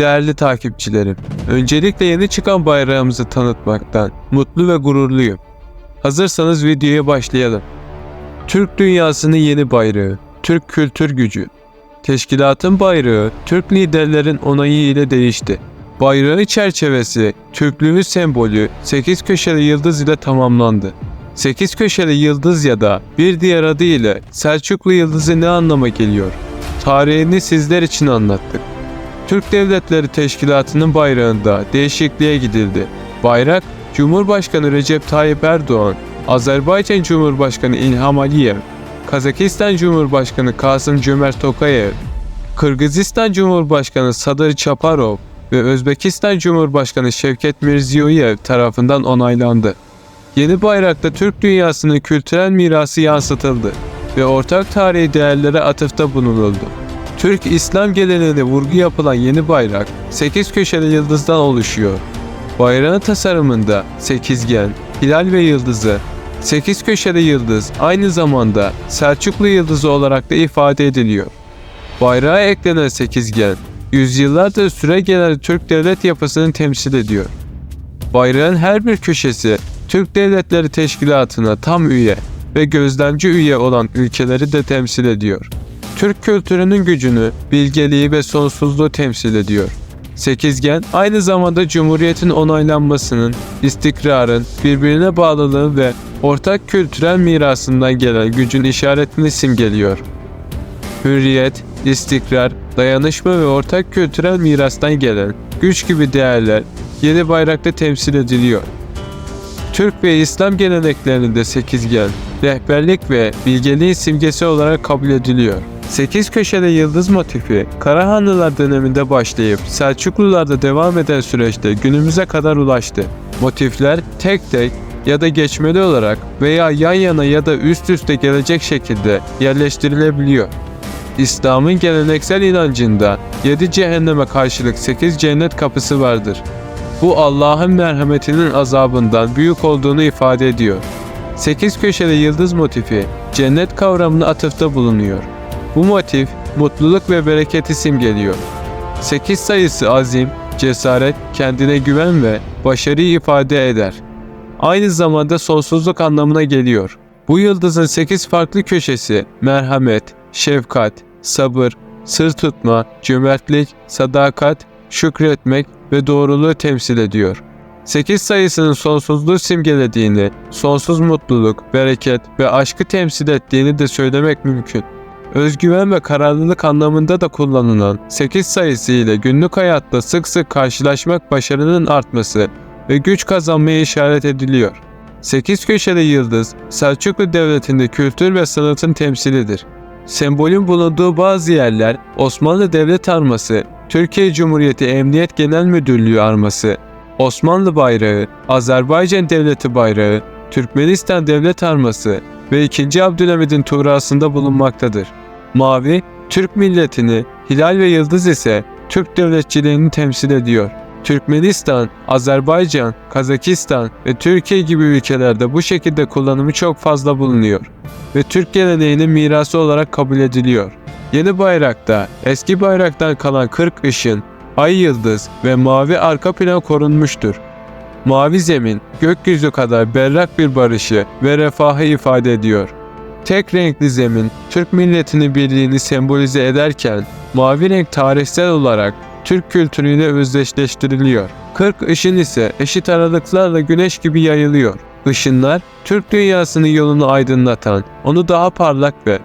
Değerli takipçilerim, öncelikle yeni çıkan bayrağımızı tanıtmaktan mutlu ve gururluyum. Hazırsanız videoya başlayalım. Türk dünyasının yeni bayrağı, Türk kültür gücü. Teşkilatın bayrağı Türk liderlerin onayı ile değişti. Bayrağın çerçevesi, Türklüğün sembolü 8 köşeli yıldız ile tamamlandı. 8 köşeli yıldız ya da bir diğer adı ile Selçuklu yıldızı ne anlama geliyor? Tarihini sizler için anlattık. Türk Devletleri Teşkilatı'nın bayrağında değişikliğe gidildi. Bayrak, Cumhurbaşkanı Recep Tayyip Erdoğan, Azerbaycan Cumhurbaşkanı İlham Aliyev, Kazakistan Cumhurbaşkanı Kasım Cömert Tokayev, Kırgızistan Cumhurbaşkanı Sadır Çaparov ve Özbekistan Cumhurbaşkanı Şevket Mirziyoyev tarafından onaylandı. Yeni bayrakta Türk dünyasının kültürel mirası yansıtıldı ve ortak tarihi değerlere atıfta bulunuldu. Türk İslam geleneğine vurgu yapılan yeni bayrak 8 köşeli yıldızdan oluşuyor. Bayrağın tasarımında sekizgen, hilal ve yıldızı, 8 köşeli yıldız aynı zamanda Selçuklu yıldızı olarak da ifade ediliyor. Bayrağa eklenen sekizgen, yüzyıllardır süre gelen Türk devlet yapısını temsil ediyor. Bayrağın her bir köşesi Türk Devletleri Teşkilatı'na tam üye ve gözlemci üye olan ülkeleri de temsil ediyor. Türk kültürünün gücünü, bilgeliği ve sonsuzluğu temsil ediyor. Sekizgen aynı zamanda Cumhuriyet'in onaylanmasının, istikrarın, birbirine bağlılığın ve ortak kültürel mirasından gelen gücün işaretini simgeliyor. Hürriyet, istikrar, dayanışma ve ortak kültürel mirastan gelen güç gibi değerler yeni bayrakta temsil ediliyor. Türk ve İslam geleneklerinde sekizgen, rehberlik ve bilgeliğin simgesi olarak kabul ediliyor. Sekiz köşeli yıldız motifi Karahanlılar döneminde başlayıp Selçuklularda devam eden süreçte günümüze kadar ulaştı. Motifler tek tek ya da geçmeli olarak veya yan yana ya da üst üste gelecek şekilde yerleştirilebiliyor. İslam'ın geleneksel inancında 7 cehenneme karşılık 8 cennet kapısı vardır. Bu Allah'ın merhametinin azabından büyük olduğunu ifade ediyor. 8 köşeli yıldız motifi cennet kavramına atıfta bulunuyor. Bu motif mutluluk ve bereketi simgeliyor. 8 sayısı azim, cesaret, kendine güven ve başarıyı ifade eder. Aynı zamanda sonsuzluk anlamına geliyor. Bu yıldızın 8 farklı köşesi merhamet, şefkat, sabır, sır tutma, cömertlik, sadakat, şükretmek ve doğruluğu temsil ediyor. 8 sayısının sonsuzluğu simgelediğini, sonsuz mutluluk, bereket ve aşkı temsil ettiğini de söylemek mümkün. Özgüven ve kararlılık anlamında da kullanılan 8 sayısı ile günlük hayatta sık sık karşılaşmak başarının artması ve güç kazanmaya işaret ediliyor. 8 köşeli yıldız, Selçuklu Devleti'nde kültür ve sanatın temsilidir. Sembolün bulunduğu bazı yerler Osmanlı Devlet Arması, Türkiye Cumhuriyeti Emniyet Genel Müdürlüğü Arması, Osmanlı Bayrağı, Azerbaycan Devleti Bayrağı, Türkmenistan Devlet Arması ve 2. Abdülhamid'in tuğrasında bulunmaktadır. Mavi, Türk milletini, hilal ve yıldız ise Türk devletçiliğini temsil ediyor. Türkmenistan, Azerbaycan, Kazakistan ve Türkiye gibi ülkelerde bu şekilde kullanımı çok fazla bulunuyor ve Türk geleneğinin mirası olarak kabul ediliyor. Yeni bayrakta eski bayraktan kalan 40 ışın, ay yıldız ve mavi arka plan korunmuştur. Mavi zemin, gökyüzü kadar berrak bir barışı ve refahı ifade ediyor. Tek renkli zemin, Türk milletinin birliğini sembolize ederken, mavi renk tarihsel olarak Türk kültürüyle özdeşleştiriliyor. 40 ışın ise eşit aralıklarla güneş gibi yayılıyor. Işınlar, Türk dünyasının yolunu aydınlatan, onu daha parlak ve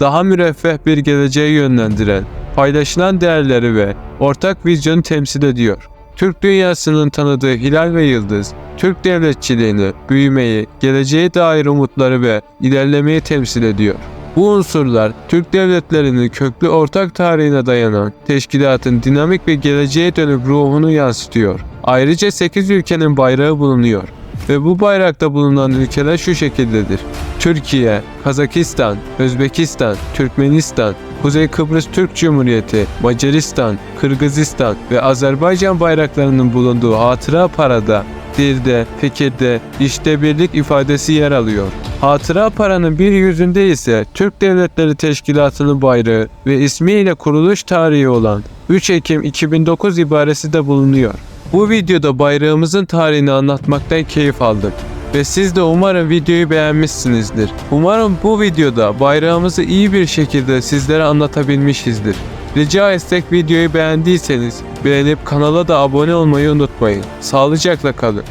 daha müreffeh bir geleceğe yönlendiren, paylaşılan değerleri ve ortak vizyonu temsil ediyor. Türk dünyasının tanıdığı hilal ve yıldız, Türk devletçiliğini, büyümeyi, geleceğe dair umutları ve ilerlemeyi temsil ediyor. Bu unsurlar Türk devletlerinin köklü ortak tarihine dayanan teşkilatın dinamik ve geleceğe dönük ruhunu yansıtıyor. Ayrıca 8 ülkenin bayrağı bulunuyor ve bu bayrakta bulunan ülkeler şu şekildedir. Türkiye, Kazakistan, Özbekistan, Türkmenistan, Kuzey Kıbrıs Türk Cumhuriyeti, Macaristan, Kırgızistan ve Azerbaycan bayraklarının bulunduğu hatıra parada dilde, fikirde, işte birlik ifadesi yer alıyor. Hatıra paranın bir yüzünde ise Türk Devletleri Teşkilatı'nın bayrağı ve ismiyle kuruluş tarihi olan 3 Ekim 2009 ibaresi de bulunuyor. Bu videoda bayrağımızın tarihini anlatmaktan keyif aldım. Ve siz de umarım videoyu beğenmişsinizdir. Umarım bu videoda bayrağımızı iyi bir şekilde sizlere anlatabilmişizdir. Rica etsek videoyu beğendiyseniz beğenip kanala da abone olmayı unutmayın. Sağlıcakla kalın.